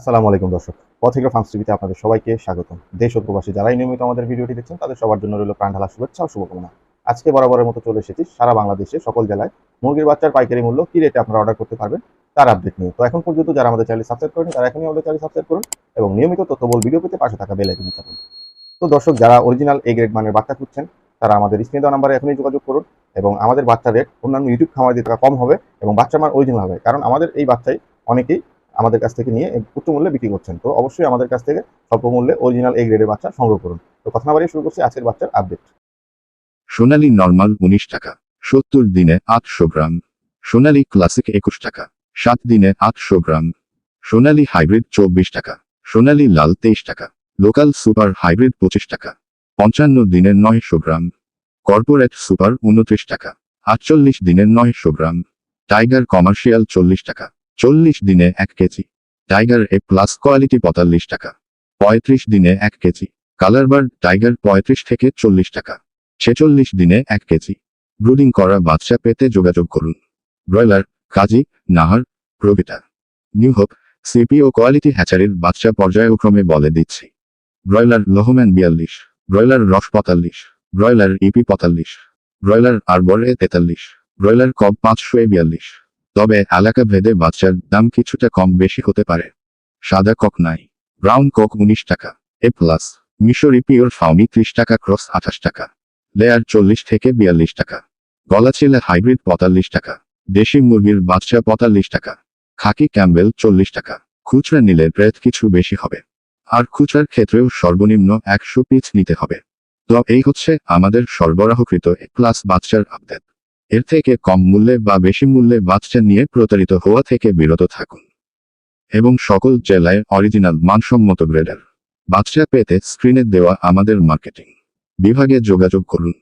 আসসালামু আলাইকুম দর্শক। পথিকা ফার্মস টিভিতে আপনাদের সবাইকে স্বাগতম। দেশ ও প্রবাসী যারাই নিয়মিত আমাদের ভিডিওটি দেখছেন, তাদের সবার জন্য রইল প্রাণ ঢালা শুভেচ্ছা ও শুভকামনা। আজকে বরাবরের মতো চলে এসেছি সারা বাংলাদেশে, সকল জেলায়। মুরগির বাচ্চার পাইকারি মূল্য কি রেটে আপনারা অর্ডার করতে পারবেন, তার আপডেট নিয়ে। তো এখন পর্যন্ত যারা আমাদের চ্যানেল সাবস্ক্রাইব করেন, তারা এখনই আমাদের চ্যানেল সাবস্ক্রাইব করুন এবং নিয়মিত তথ্যবল ভিডিও পেতে পাশে থাকা বেল আইকন চাপুন। তো দর্শক, যারা অরিজিনাল এ গ্রেড মানের বাচ্চা খুঁজছেন, তারা আমাদের স্ক্রিনে দেওয়া নাম্বারে এখনই যোগাযোগ করুন এবং আমাদের বাচ্চা রেট অন্যান্য ইউটিউব খামার দিয়ে টাকা কম হবে এবং বাচ্চা মান অরিজিনাল হবে। কারণ আমাদের এই বাচ্চাই অনেকেই আমাদের কাছ থেকে নিয়ে উচ্চ মূল্যে বিক্রি করছেন। তো অবশ্যই আমাদের কাছ থেকে স্বল্প মূল্যে অরিজিনাল এ গ্রেডের বাচ্চা সংগ্রহ করুন। তো কথা না বাড়িয়ে শুরু করছি আজকের বাচ্চার আপডেট সোনালী নর্মাল উনিশ টাকা, সত্তর দিনে আটশো গ্রাম, সোনালী ক্লাসিক একুশ টাকা, সাত দিনে আটশো গ্রাম, সোনালী হাইব্রিড চব্বিশ টাকা, সোনালী লাল তেইশ টাকা, লোকাল সুপার হাইব্রিড পঁচিশ টাকা, পঞ্চান্ন দিনের নয়শো গ্রাম, কর্পোরেট সুপার উনত্রিশ টাকা, আটচল্লিশ দিনের নয়শো গ্রাম, টাইগার কমার্শিয়াল চল্লিশ টাকা চল্লিশ দিনে এক KG. Tiger A plus quality পঁয়তাল্লিশ টাকা। পঁয়ত্রিশ দিনে এক কেজি। কালারবার্ড টাইগার পঁয়ত্রিশ থেকে চল্লিশ টাকা। ছেচল্লিশ দিনে এক কেজি। ব্রুডিং করা বাচ্চা পেতে যোগাযোগ করুন। Broiler, Kazi, Nahar Provita new CP ও কোয়ালিটি হ্যাচারির বাচ্চা পর্যায়ক্রমে বলে দিচ্ছি। ব্রয়লার লোহম্যান বিয়াল্লিশ। ব্রয়লার রস পঁয়তাল্লিশ। ব্রয়লার ইপি পঁয়তাল্লিশ। ব্রয়লার আরবর এ তেতাল্লিশ। ব্রয়লার কব পাঁচশো এ বিয়াল্লিশ। তবে এলাকা ভেদে বাচ্চার দাম কিছুটা কম বেশি হতে পারে। সাদা কক নাই। ব্রাউন কক উনিশ টাকা। এ প্লাস। মিশরি পিওর ফাউমি ত্রিশ টাকা, ক্রস আঠাশ টাকা। লেয়ার চল্লিশ থেকে বিয়াল্লিশ টাকা। গলা গলাচিলা হাইব্রিড পঁয়তাল্লিশ টাকা। দেশি মুরগির বাচ্চা পঁয়তাল্লিশ টাকা। খাকি ক্যাম্বেল চল্লিশ টাকা। খুচরা নিলে রেট কিছু বেশি হবে। আর খুচরার ক্ষেত্রেও সর্বনিম্ন একশো পিস নিতে হবে। তো এই হচ্ছে আমাদের সরবরাহকৃত এ প্লাস বাচ্চার আপডেট। এর থেকে কম মূল্যে বা বেশি মূল্যে বাচ্চা নিয়ে প্রতারিত হওয়া থেকে বিরত থাকুন। এবং সকল জেলায় অরিজিনাল মানসম্মত গ্রেডার। বাচ্চা পেতে স্ক্রিনে দেওয়া আমাদের মার্কেটিং বিভাগে যোগাযোগ করুন।